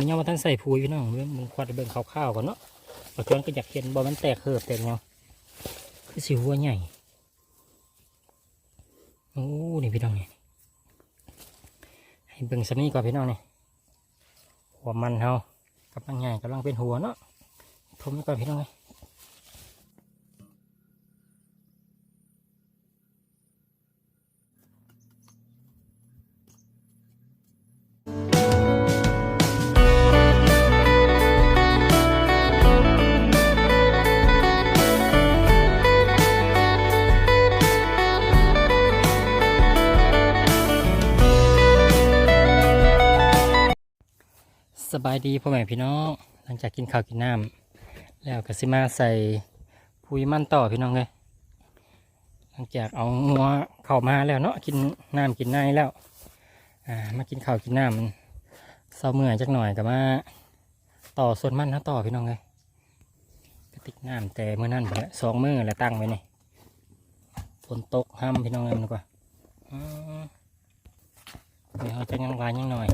นี่ยังมาท่านใส่ปุ๋ยพี่น้องเบิ่งมึงควัดเบิ่งข้าวๆก่อนเนาะปัจจุบันก็อยากเห็นบอมันแตกเหิบแตกเนาะคือสิหัวใหญ่โอ้นี่พี่น้องนี่ให้เบิ่งสันนี้ก่อนพี่น้องนี่หัวมันเฮากำลังใหญ่กำลังเป็นหัวเนาะทมไว้ก่อนพี่น้องเลย บายดีพ่อแม่พี่น้อง หลังจากกินข้าวกินน้ำแล้วก็สิมาใส่ปุ๋ยมันต่อพี่น้องเลยหลังจากเอางัวเข้ามาแล้วเนาะกินน้ำกินในแล้วอ่ามากินข้าวกินน้ำมันเศร้าเมื่อยจักหน่อยกับมาต่อส่วนมันนะต่อพี่น้องเลยกระติกน้ำแต่เมื่อนั้นไปแล้วสองมือแล้วตั้งไว้นี่ฝนตกห้ามพี่น้องเลยมันกว่าเดี๋ยวเราจะยังวายยังหน่อย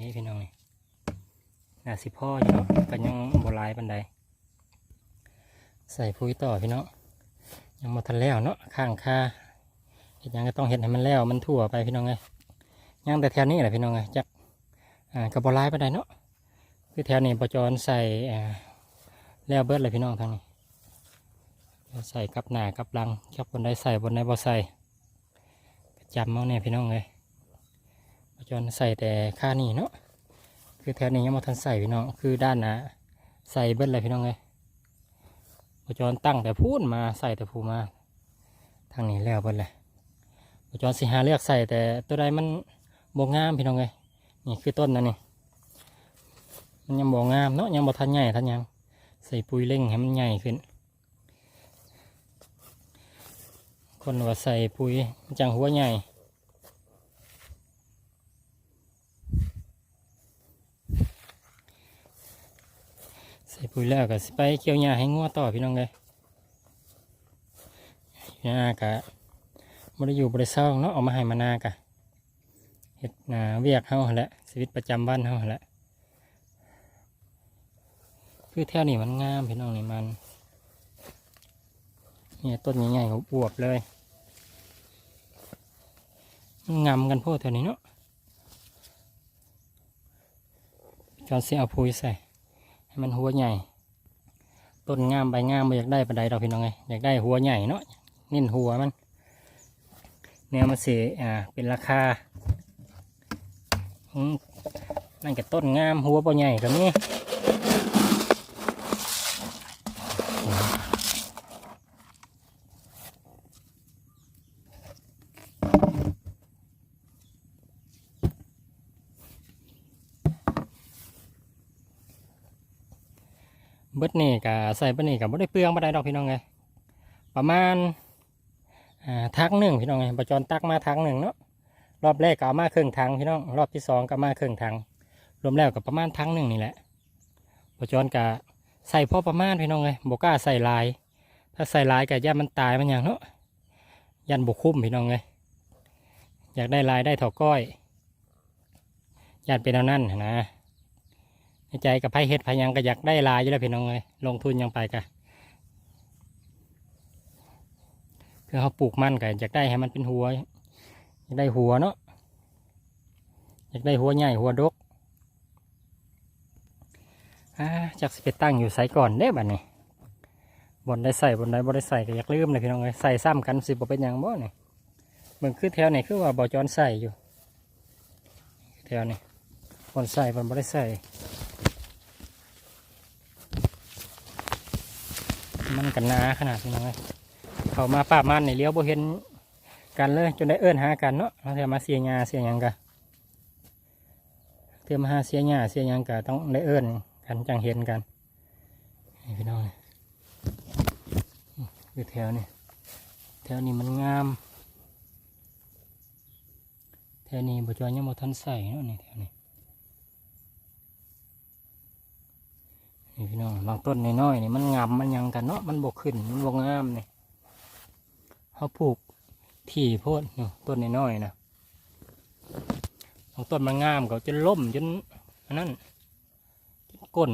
นี่พี่น้องนี่น่าสิพ่ออยู่เนาะก็ยังโบลายปันใดใส่ปุ๋ยต่อพี่น้องยังมาทันแล้วเนาะข้างคาเห็ดยังก็ต้องเห็ดให้มันแล้วมันทั่วไปพี่น้องไงยังแต่แถวนี้แหละพี่น้องไงจักอ่ากบโบหลายปันใดเนาะคือแถวนี้ปจรใส่แล้วเบิดเลยพี่น้องทางนี้ใส่กับหน้ากับหลังชอบบนใดใส่บนใดบ่ใส่จำเอาเนี่ยพี่น้องเลย จนใส่แต่ค่านี่เนาะคือแถวนี้ยังมาทันใส่พี่น้องคือด้านหนะใส่เบิ้ลเลยพี่น้องเลยปจจุบันตั้งแต่พูนมาใส่แต่ผูมาทางนี้แล้วเบิ้ลเลยปจจุบันสิหาเลือกใส่แต่ตัวใดมันบงงามพี่น้องเลยนี่คือต้นนั่นนี่มันยังบงงามเนาะยังบ่ทันใหญ่ทันยังใส่ปุ๋ยเร่งให้มันใหญ่ขึ้น คนว่าใส่ปุ๋ยจังหัวใหญ่ ส่ปุ๋ยแล้วก็ไปเกี่ยวหญ้าให้งัวต่อพี่น้องเลยหญ้ากะบริอยู่บริเศร้าเนาะเอามาให้มานากะเห็ดนาเวียกเฮาหะแหละชีวิตประจำวันเฮาหะแหละคือแถวนี้มันงามพี่น้องนี่มันเนี่ยต้นใหญ่ๆเของอวบเลยมันงามกันโพดแถวนี้เนาะจอนเสียเอาปุ๋ยใส่ ให้มันหัวใหญ่ ต้นงามใบงามไม่อยากได้ปันไดเราพี่น้องไงอยากได้หัวใหญ่เนาะเน้นหัวมันแนวมันเสียอ่าเป็นราคาอืมนั่นก็ต้นงามหัวปอใหญ่ก็มี เบิดนี่กับใส่เบิดนี่กับบ่ได้เปลืองบ่ได้ดอกพี่น้องไงประมาณทักหนึ่งพี่น้องไงประจรตักมาทักหนึ่งเนาะรอบแรกก็เอามาครึ่งถังพี่น้องรอบที่สองก็มาครึ่งถังรวมแล้วกับประมาณทังหนึ่งนี่แหละประจรกะใส่พอประมาณพี่น้องไงบกล้าใส่ลาย ถ้าใส่ลายกะย่ามันตายมันอย่างเนาะยันบกคุ้มพี่น้องไงอยากได้ลายได้ถอก้อยยันเป็นเอานั่นนะ ในใจกับไผเฮ็ดไผหยังก็อยากได้ลายอยู่แล้วพี่น้องเลยลงทุนยังไปกะคือเขาปลูกมันก็อยากได้ให้มันเป็นหัว อยากได้หัวเนาะอยากได้หัวใหญ่หัวดกจากสิไปตั้งอยู่ไสก่อนเด้บัดนี้บนได้ใส่บนได้บ่ได้ใส่ก็อยากลืมเลยพี่น้องเลยใส่ซ้ำกันสิบเป็นหยังบ่เนี่ยเบิ่งคือแถวนี้คือว่าบ่อจอนใส่อยู่ แถวนี้บนใส่บนบ่ได้ใส่ มันกันนาขนาดนี้เลยเขามาป่ามันในเลี้ยวบ่เห็นกันเลย จนได้เอิ้อนหากันเนาะเราเทียมาเสียหญ้าเสียหยังกันเทียมาหาเสียหญ้าเสียหยังกันต้องได้เอิ้อนกันจังเห็นกันพี่น้องอยู่แถวนี้แถวนี้มันงามแถวนี้บ่จอยยังบ่ทันใส่เนาะนี่แถวนี้ นี่พี่น้องบางต้นน้อยๆนี่มันงามมันยังกันเนาะมันบกขึ้นมันบกงามนี่เขาปลูกที่โพดเนาะต้นน้อยๆนะบของต้นมันงามก็จนล่มจนอันนั้นจนก้น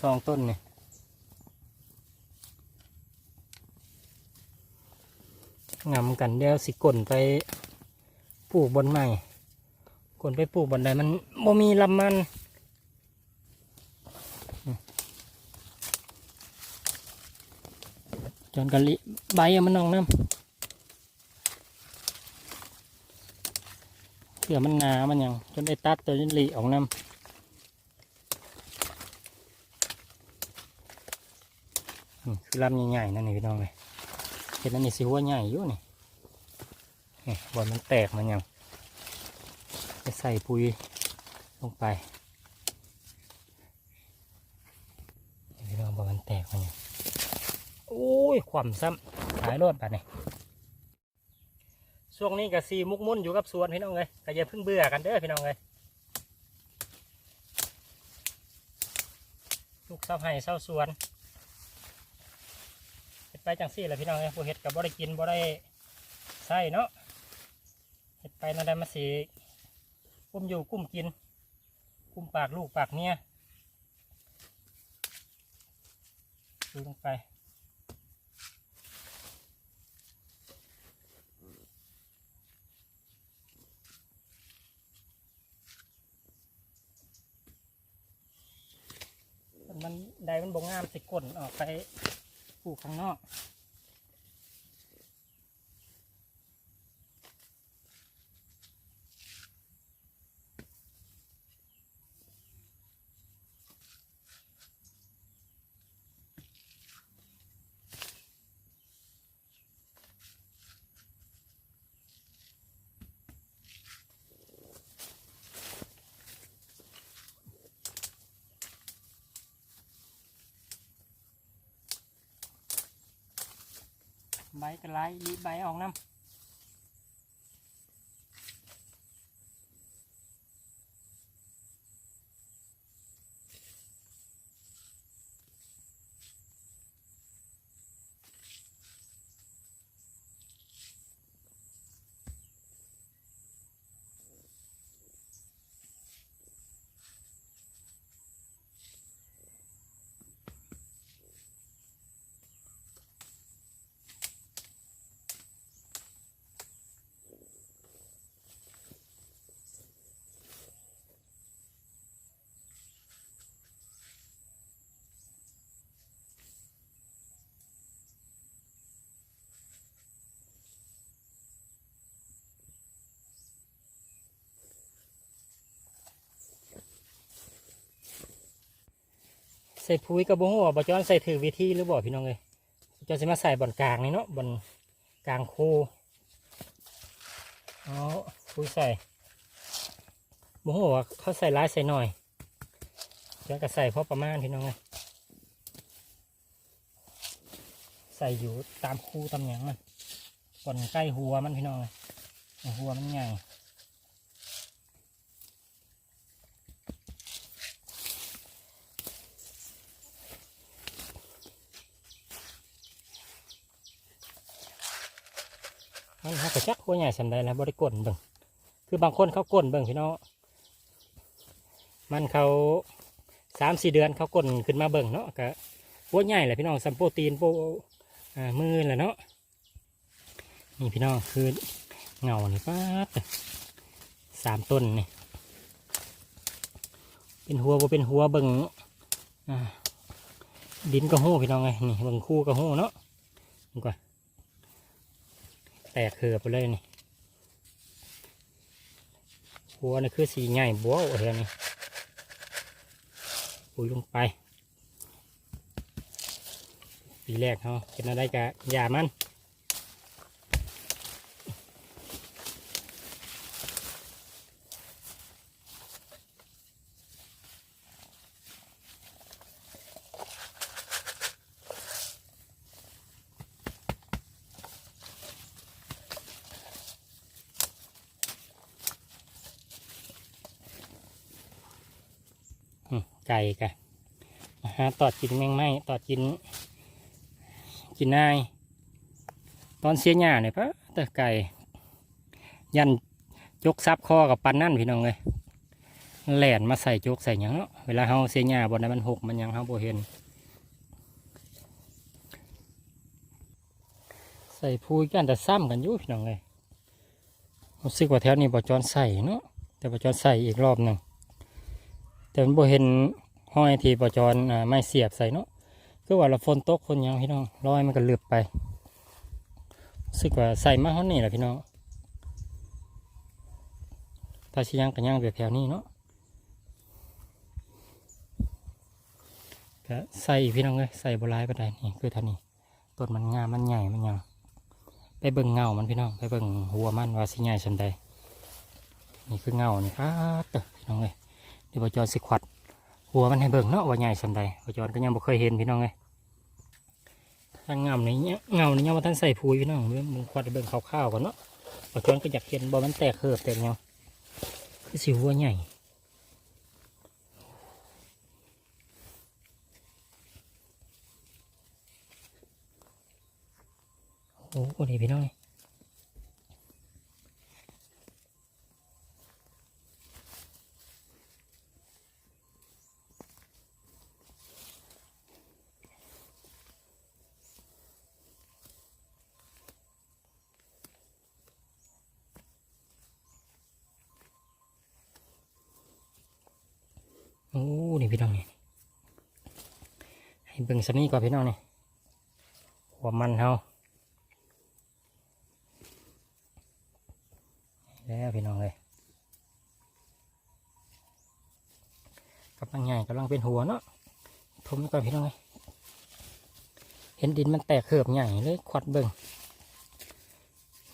สองต้นนี่ งากันเดี๋ยวสิกลนไปปลูกบนใหม่กลนไปปลูกบนใดมันบ่มีลำมันจนกะลิใบมันนองน้ำเสือมันหนามันยังจนได้ตัดตัวนี้ลิออกน้ำคือลำใหญ่ๆนั่นนี่พี่น้องเลย เห็นนั่นนี่สิหัวใหญ่อยู่นี่นี่บอลมันแตกมันยังไปใส่ปุ๋ยลงไปพี่น้องบอลมันแตกมันยังโอ้ยความซ้ำขายรถไปนี่ช่วงนี้ก็ซีมุกมุ่นอยู่กับสวนพี่น้องเลยก็อย่าเพิ่งเบื่อกันเด้อพี่น้องเลยลูกเศร้าไห้เศร้าสวน ไปจังซี่แหละพี่น้องเลยผู้เฮ็ดกับบ่ได้กินบ่ได้ใส่เนาะเฮ็ดไปนั่นได้มาสีกุ้มอยู่กุ้มกิน กุ้มปากลูกปากเมียดูลงไปมันใดมันบงงามสิก้นออกไป ปลูกข้างนอก ใบกระไรรีบใบออกน้ำ ส่ปุ๋ยกระบงหัวบอจอนใส่ถือวิธีหรือบ่พี่น้องเลยจอนสิมาใส่บอนกลางนี่เนาะบอนกลางคูเอาปุ๋ยใส่บงหัวเขาใส่ร้ายใส่หน่อยแล้วก็ใส่พอประมาณพี่น้องเลยใส่อยู่ตามคูตามหยังมันบอนใกล้หัวมันพี่น้องเลยหัวมันใหญ่ มันเขาก็จักหัวใหญ่สันใดแล้วบริกลเบิ่งคือบางคนเขากลนเบิ่งพี่น้องมันเขาสามสี่เดือนเขากลนขึ้นมาเบิ่งเนาะก็หัวใหญ่แหละพี่น้องซัมโปรตีนโปมือแหละเนาะนี่พี่น้องคือเงานี่ป้าสามต้นนี่เป็นหัวบ่เป็นหัวเบิ่งดินก็หู้พี่น้องไงนี่เบิ่งคู่ก็หู้เนาะนี่ก่อน ตกเหือบไปเลยนี่หัวนี่คือสีใหญ่บัวโอ้เห็นนี่ปุ๋ยลงไป ปีแรกเขาเป็นอะไรกะยามัน ไก่กะหาตอดกินแมงไม้ตอดกิน กินนาย ตอนเสียหญ้าเนี่ยปะแต่ไก่ ยันจกซับคอกับปันนั่นพี่น้องเลยแหลนมาใส่จกใส่หยังเนาะเวลาเฮาเสียหญ้าบนนั้นมันหกมันยังเฮาโบเห็น ใส่พูยกันแต่ซ้ำกันอยู่พี่น้องเลยรู้สึกว่าแถวนี้บ่จอนใส่เนาะแต่บ่จอนใส่อีกรอบหนึ่ง แต่มันบ่เห็นห้อยที่บ่จอนอ่าไม่เสียบใส่เนาะคือว่าเราฝนตกฝนยังพี่น้องร้อยมันก็เลือบไปรู้สึกว่าใส่มาเท่านี้แหละพี่น้องถ้าชิยังกันยังแบบแถวนี้เนาะก็ใส่อีพี่น้องเลยใส่บหลายปานใดนี่คือท่านี้ต้นมันงามมันใหญ่มันยังไปเบิ่งเงามันพี่น้องไปเบิ่งหัวมันว่าสิใหญ่สันใดนี่คือเงานี่ครับเด้อพี่น้องเลย เดี๋ยวบจอนสิขวัดหัวมันให้เบิ่งเนาะว่าใหญ่สันใดบจอนก็ยังบ่เคยเห็นพี่น้องเลยทางเงานี่เนี่ยเงานี่ยังมาท่านใส่ปุ๋ยพี่น้องเบิ่งมึงขวัดให้เบิ่งคร่าวๆก่อนเนาะบจอนก็อยากเห็นบ่มันแตกเหิบแตกหยังคือสิหัวใหญ่โอ้โหนี่พี่น้องนี่โอ้ นี่พี่น้องนี่ให้เบิ่งสักนี้ก่อนพี่น้องนี่หัวมันเฮาแล้วพี่น้องเลยกำลังใหญ่กำลังเป็นหัวเนาะทมก่อนพี่น้องเลยเห็นดินมันแตกเขือบใหญ่เลยควัดเบิ่ง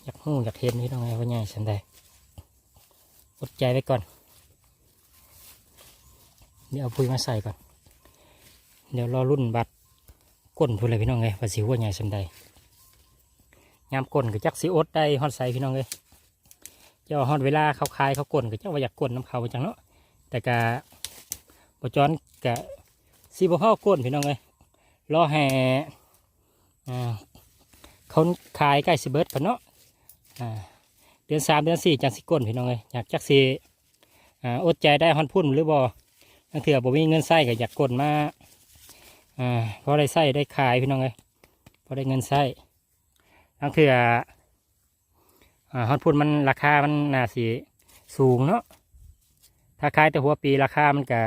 อยากหูอยากเห็นพี่น้องเลยว่าใหญ่สันใดอดใจไว้ก่อน เดี๋ยวเอาปุ๋ยมาใส่ก่อน เดี๋ยวรอรุ่นบัตรก้นพูดเลยพี่น้องเลยว่าสิหัวใหญ่สำใดยามก้นก็จักสิอดได้ฮอดใส่พี่น้องเลยเจ้าฮอดเวลาเขาคายเขาก้นก็เจ้าว่าอยากก้นน้ำเขาจังเนาะแต่กะบจอนกะสีบ่พ่อก้นพี่น้องเลยรอแห่อ่าเขาขายใกล้สิเบิร์ดกันเนาะอ่าเดือนสามเดือนสี่จังสิก้นพี่น้องเลยอยากจักสิอ่าอดใจได้ฮอดพุ่นหรือบ่างเถื่อบ่มีเงินใส่ก็อยากกดมาอ่าพอได้ใส่ได้ขายพี่น้องเลยพอได้เงินใส่บางเถื่ออ่าฮอดพูดมันราคามันน่าสิสูงเนาะถ้าขายแต่หัวปีราคามันก็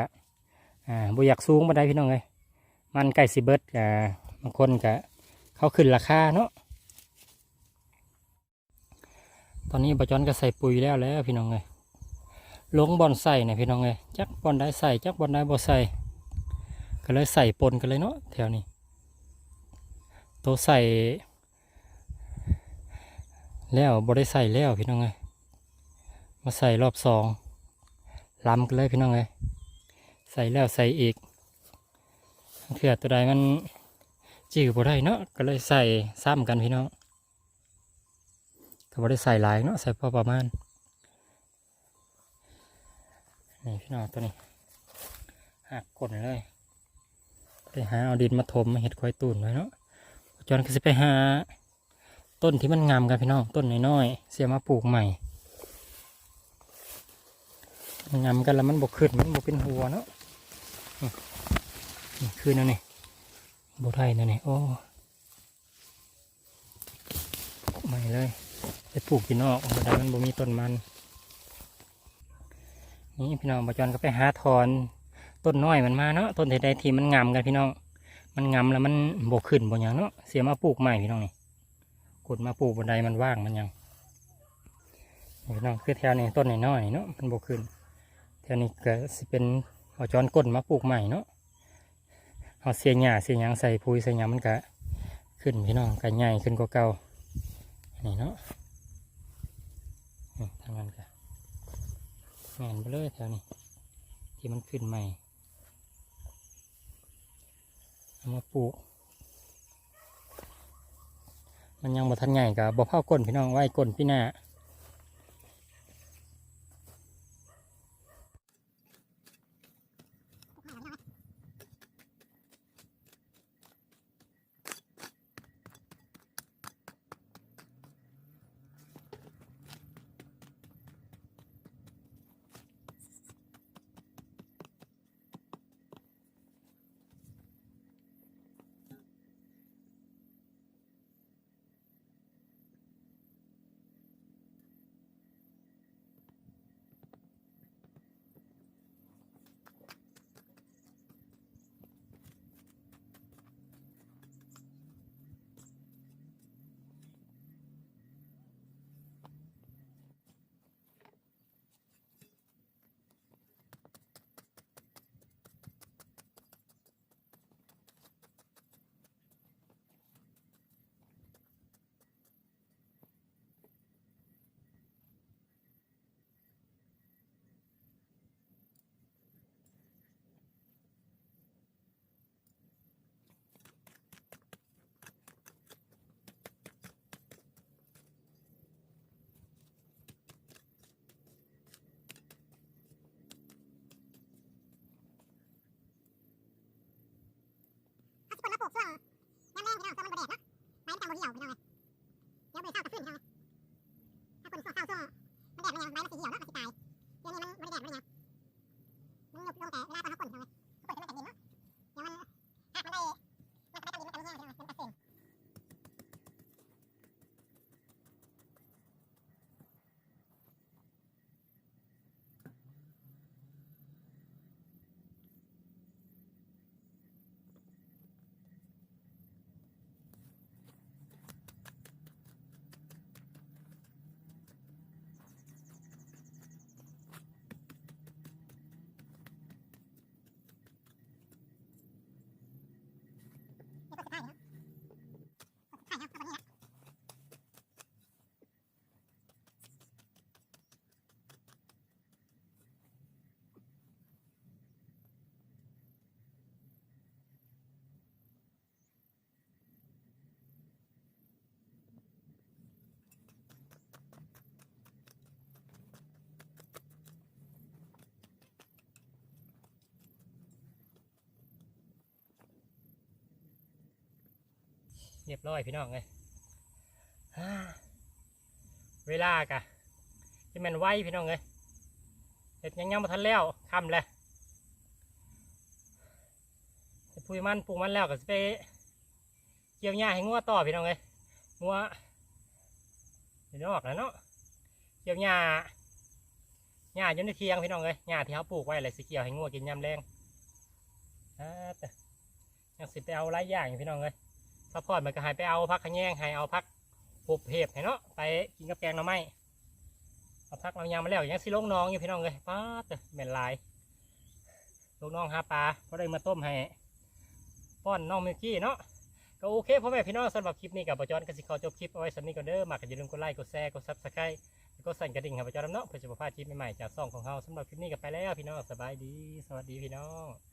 อ่าบ่อยากสูงมาได้พี่น้องเลยมันใกล้สิเบิดกับบางคนก็เขาขึ้นราคาเนาะตอนนี้บจอนก็ใส่ปุ๋ยแล้วแล้วพี่น้องเลย ลงบอลใส่เนี่ยพี่น้องเลยจักบอลได้ใส่จักบอลได้บ่ใส่ก็เลยใส่ปนกันเลยเนาะแถวนี้ตัวใส่แล้วบ่ได้ใส่แล้วพี่น้องเลยมาใส่รอบสองล้ำกันเลยพี่น้องเลยใส่แล้วใส่อีกเถื่อตัวใดมันจืดบ่ได้เนาะก็เลยใส่ซ้ำกันพี่น้องก็บ่ได้ใส่หลายเนาะใส่พอประมาณ นี่พี่น้องตัวนี้หักกดเลยไปหาเอาดินมาถมมาเห็ดควายตูนไว้เนาะจอนก็จะไปหา ต้นที่มันงามกันพี่น้องต้นน้อยๆเสียมาปลูกใหม่งามกันแล้วมันบกขึ้นมันบกเป็นหัวเนาะนี่นี่คือนั่นนี่บกไทยนั่นนี่โอ้ใหม่เลยไปปลูกที่นอกบันมันบ่มีต้นมัน นี่พี่น้องบจอนก็ไปหาถอนต้นน้อยมันมาเนาะต้นใดที่มันงามกันพี่น้อง มันงามแล้วมันบกขึ้นบนอย่างเนาะเสียมาปลูกใหม่พี่น้องนี่กดมาปลูกบนใดมันว่างมันยังพี่น้องคือแถวนี้ต้นน้อยเนาะมันบกขึ้นแถวนี้ก็สิเป็นบจอนกดมาปลูกใหม่เนาะเอาเสียหญ้าเสียหยางใส่ปุ๋ยใส่หยางมันก็ขึ้นพี่น้องก็ใหญ่ขึ้นกว่าเก่านี่เนาะนี่ทางนั้นก็ แมนไปเลยแถวนี้ ที่มันขึ้นใหม่เอามาปลูก มันยังบ่ทันใหญ่กับบ่เผาก้นพี่น้องไว้ก้นพี่หน้า กช่วงน้ำแรงพี่น้องตัวมันบ่แดดเนาะใบมันกำบ่เหี่ยวพี่น้องเลยเดี๋ยวไปเศร้ากับฟื้นพี่น้องเลยถ้าคนช่วงเศร้าช่วงมันแดดมันยังใบมันสีเหี่ยวเนาะมันสิตายเดี๋ยวนี้มันบ่ได้แดดมันยังมันหยุดลงแต่เวลาตอนเขาปนพี่น้องเลยเขาปนจะไม่แต่ดินเนาะเดี๋ยวมันหักมันได้มันจะไม่ต้องดินมันจะไม่แห้งพี่น้องเลยมันกระเซ็น เดี๋ยวกดสุดท้ายเนาะกดสุดท้ายเนาะเอาแบบนี้นะ เรียบร้อยพี่น้องเลยเวลากะที่มันไวพี่น้องเลยเห็ดยังยังมาทันแล้วคำเลยจะพูดมันปลูกมันแล้วก็จะไปเกี่ยวหญ้าให้งัวต่อพี่น้องเลยงัวเดี๋ยวนี้ออกแล้วเนาะเกี่ยวหญ้าหญ้าอยู่ในเทียงพี่น้องเลยหญ้าที่เขาปลูกไว้อะไรสิเกี่ยวให้งัวกินยามแรงอ่าแต่ยังสิไปเอาหลายอย่างอยู่พี่น้องเลย ซัพพอร์ตมันก็หายไปเอาพักขะแยงให้เอาพักหุบเห็บให้เนาะไปกินกับแกงหน่อไม้เอาพักเรายามมาแล้วยังสิลงน้องอยู่พี่น้องเลยป้าเด้อแม่นหลายลูกน้องหาปลาก็ได้มาต้มให้ป้อนน้องมิวกี้เนาะก็โอเคพ่อแม่พี่น้องสำหรับคลิปนี้กับปจอนกสิขอจบคลิปเอาไว้สำนี้ก่อนเด้อมากอย่าลืมกดไลค์กดแชร์กดซับสไครต์ก็สั่นกระดิ่งให้ปจอนเนาะเพื่อจะบ่พลาดคลิปใหม่ๆจากซ่องของเราสำหรับคลิปนี้ก็ไปแล้วพี่น้องสบายดี สวัสดีพี่น้อง